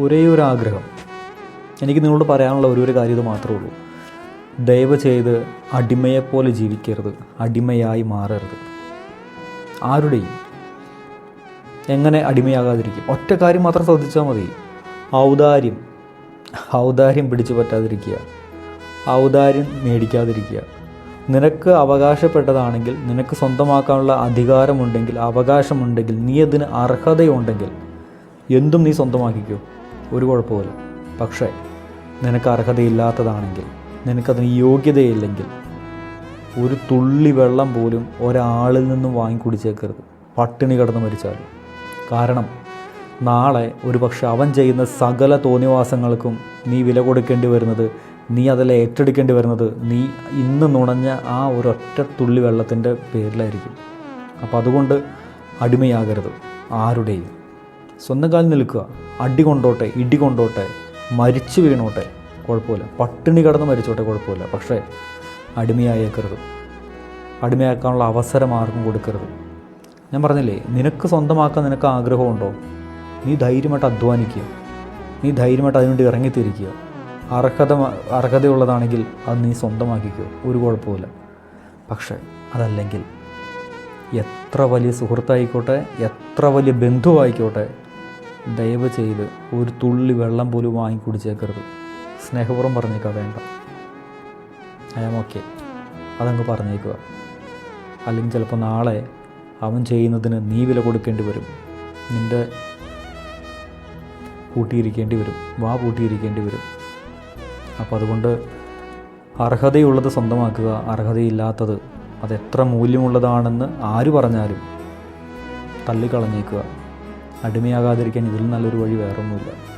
ഒരേ ഒരു ആഗ്രഹം എനിക്ക് നിങ്ങളോട് പറയാനുള്ള ഒരു ഒരു കാര്യം ഇത് മാത്രമേ ഉള്ളൂ. ദയവ് ചെയ്ത് അടിമയെപ്പോലെ ജീവിക്കരുത്. അടിമയായി മാറരുത്. ആരുടെയും എങ്ങനെ അടിമയാകാതിരിക്കും? ഒറ്റ കാര്യം മാത്രം ശ്രദ്ധിച്ചാൽ മതി. ഔദാര്യം. ഔദാര്യം പിടിച്ചു പറ്റാതിരിക്കുക. ഔദാര്യം മേടിക്കാതിരിക്കുക. നിനക്ക് അവകാശപ്പെട്ടതാണെങ്കിൽ നിനക്ക് സ്വന്തമാക്കാനുള്ള അധികാരമുണ്ടെങ്കിൽ അവകാശമുണ്ടെങ്കിൽ നീ അതിന് അർഹതയുണ്ടെങ്കിൽ എന്തും നീ സ്വന്തമാക്കിക്കോ. ഒരു കുഴപ്പമില്ല പക്ഷേ നിനക്ക് അർഹതയില്ലാത്തതാണെങ്കിൽ നിനക്കതിന് യോഗ്യതയില്ലെങ്കിൽ ഒരു തുള്ളി വെള്ളം പോലും ഒരാളിൽ നിന്നും വാങ്ങി കുടിച്ചേക്കരുത് പട്ടിണി കിടന്ന് മരിച്ചാൽ കാരണം നാളെ ഒരു പക്ഷെ അവൻ ചെയ്യുന്ന സകല തോന്നിവാസങ്ങൾക്കും നീ വില കൊടുക്കേണ്ടി വരുന്നത് നീ അതിൽ ഏറ്റെടുക്കേണ്ടി വരുന്നത് നീ ഇന്ന് നുണഞ്ഞ ആ ഒരൊറ്റ തുള്ളി വെള്ളത്തിന്റെ പേരിലായിരിക്കും. അപ്പോൾ അതുകൊണ്ട് അടിമയാകരുത്. ആരുടെയും. സ്വന്തം കാലിൽ നിൽക്കുക. അടി കൊണ്ടോട്ടെ ഇടി കൊണ്ടോട്ടെ മരിച്ചു വീണോട്ടെ കുഴപ്പമില്ല. പട്ടിണി കിടന്ന് മരിച്ചോട്ടെ കുഴപ്പമില്ല. പക്ഷേ അടിമയായേക്കരുത്. അടിമയാക്കാനുള്ള അവസരം ആർക്കും കൊടുക്കരുത്. ഞാൻ പറഞ്ഞില്ലേ നിനക്ക് സ്വന്തമാക്കാൻ നിനക്ക് ആഗ്രഹമുണ്ടോ? നീ ധൈര്യമായിട്ട് അധ്വാനിക്കുക. നീ ധൈര്യമായിട്ട് അതിനുവേണ്ടി ഇറങ്ങിത്തിരിക്കുക. അർഹത അർഹതയുള്ളതാണെങ്കിൽ അത് നീ സ്വന്തമാക്കിക്കോ. ഒരു കുഴപ്പമില്ല. പക്ഷേ അതല്ലെങ്കിൽ എത്ര വലിയ സുഹൃത്തായിക്കോട്ടെ എത്ര വലിയ ബന്ധുവായിക്കോട്ടെ ദയവ് ചെയ്ത് ഒരു തുള്ളി വെള്ളം പോലും വാങ്ങി കുടിച്ചേക്കരുത്. സ്നേഹപൂർവം പറഞ്ഞേക്കുക വേണ്ട. ഐ ഓക്കെ. അതങ്ങ് പറഞ്ഞേക്കുക. അല്ലെങ്കിൽ ചിലപ്പോൾ നാളെ അവൻ ചെയ്യുന്നതിന് നീ വില കൊടുക്കേണ്ടി വരും. നിന്റെ കൂട്ടിയിരിക്കേണ്ടി വരും. വാ പൂട്ടിയിരിക്കേണ്ടി വരും. അപ്പോൾ അതുകൊണ്ട് അർഹതയുള്ളത് സ്വന്തമാക്കുക അർഹതയില്ലാത്തത് അതെത്ര മൂല്യമുള്ളതാണെന്ന് ആര് പറഞ്ഞാലും തള്ളിക്കളഞ്ഞേക്കുക. അടിമയാകാതിരിക്കാൻ ഇതിൽ നല്ലൊരു വഴി വേറൊന്നുമില്ല.